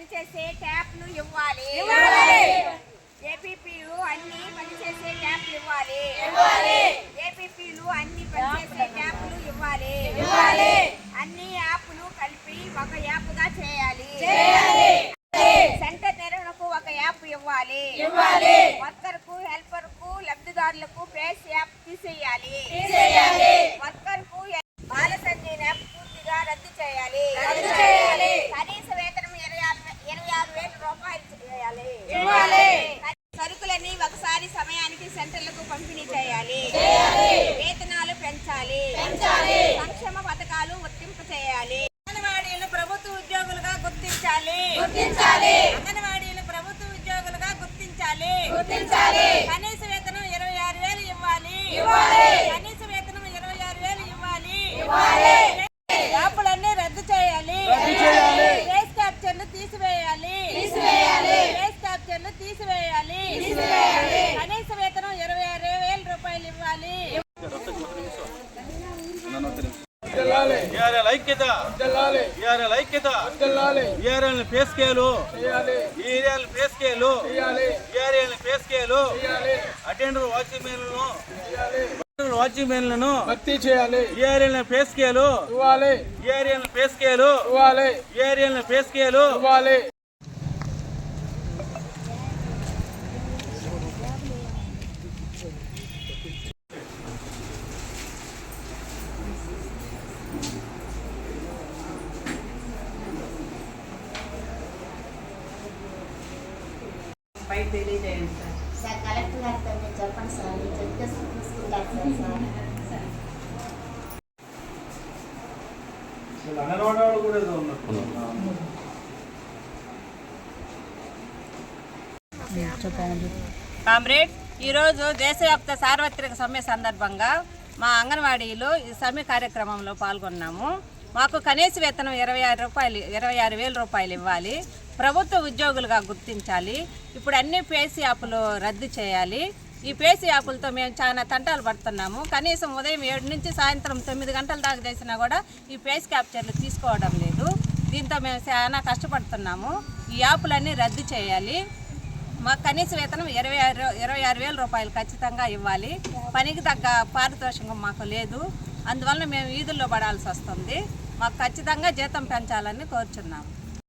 పనిచేసే ట్యాప్లు ఇవ్వాలి. ఏపీపీలు అన్ని పనిచేసే ట్యాప్లు ఇవ్వాలి. ఏపీపీలు అన్ని పనిచేసే ట్యాప్లు ఇవ్వాలి. అన్ని యాప్లు కలిపి ఒక యాప్గా చేయాలి. సెంటర్ నిర్వహణకు ఒక యాప్ ఇవ్వాలి. వర్కర్కు హెల్పర్కు లబ్ధిదారులకు పేస్ యాప్ తీసేయాలి. వర్కర్కు బాల సంజయ్ యాప్ పూర్తిగా రద్దు చేయాలి కనీస వేతనం ఇరవై ఆరు వే- ఇరవై ఆరు వేల రూపాయలు చేయాలి సరుకులన్నీ ఒకసారి సమయానికి సెంటర్లకు పంపిణీ చేయాలి వేతనాలు పెంచాలి సంక్షేమ పథకాలు వర్తింపు చేయాలి. అంగన్వాడీలు ప్రభుత్వ ఉద్యోగులుగా గుర్తించాలి. గుర్తించాలి. అంగన్వాడీలు ప్రభుత్వ ఉద్యోగులుగా గుర్తించాలి. గుర్తించాలి కనీస వేతనం ఇరవై ఆరు వేలు ఇవ్వాలి ఇవ్వాలి కనీస వేతనం ఇరవై ఆరు వేలు ఇవ్వాలి ఇవ్వాలి యాప్లన్నీ రద్దు చేయాలి ఫేస్ క్యాప్చర్లు తీసివేయాలి తీసివేయాలి ఫేస్ క్యాప్చర్లు తీసివేయాలి తీసివేయాలి కనీస వేతనం ఇరవై ఆరు వేల రూపాయలు ఇవ్వాలి ఏఆర్ఎల్ ఐక్యత. ఏఆర్ఎల్ ఐక్యత. ఏఆర్ఎల్ పే స్కేలు ఏరియల్ పే స్కేలు ఏరియల్ పే స్కేలు అటెండర్ వాచ్మెన్లను వాచ్మెన్లను భర్తీ చేయాలి. ఏరియల్ పే స్కేలు ఇవ్వాలి ఏరియల్ పే స్కేలు ఇవ్వాలి పే స్కేలు ఇవ్వాలి సార్ కలెక్టర్ గారితో మీరు చెప్పండి సార్. మీరు చెప్తే తీసుకుంటారు సార్ సార్. అంగన్వాడీ కూడా ఏదో ఉన్నట్టు కామ్రేడ్ ఈరోజు దేశవ్యాప్త సార్వత్రిక సమ్మె సందర్భంగా మా అంగన్వాడీలో ఈ సమ్మె కార్యక్రమంలో పాల్గొన్నాము. మాకు కనీస వేతనం ఇరవై ఆరు రూపాయలు ఇరవై ఆరు వేల రూపాయలు ఇవ్వాలి. ప్రభుత్వ ఉద్యోగులుగా గుర్తించాలి. ఇప్పుడు అన్ని పేసీ యాప్లు రద్దు చేయాలి. ఈ పేసీ యాప్లతో మేము చాలా తంటాలు పడుతున్నాము. కనీసం ఉదయం ఏడు నుంచి సాయంత్రం తొమ్మిది గంటల దాకా చేసినా కూడా ఈ పేస్ క్యాప్చర్లు తీసుకోవడం లేదు. దీంతో మేము చాలా కష్టపడుతున్నాము. ఈ యాప్లన్నీ రద్దు చేయాలి. మాకు కనీస వేతనం ఇరవై ఆరు ఇరవై ఆరు వేల రూపాయలు ఖచ్చితంగా ఇవ్వాలి. పనికి తగ్గ పారితోషికం మాకు లేదు. అందువలన మేము వీధుల్లో పడాల్సి వస్తుంది. మాకు ఖచ్చితంగా జీతం పెంచాలని కోరుచున్నాము.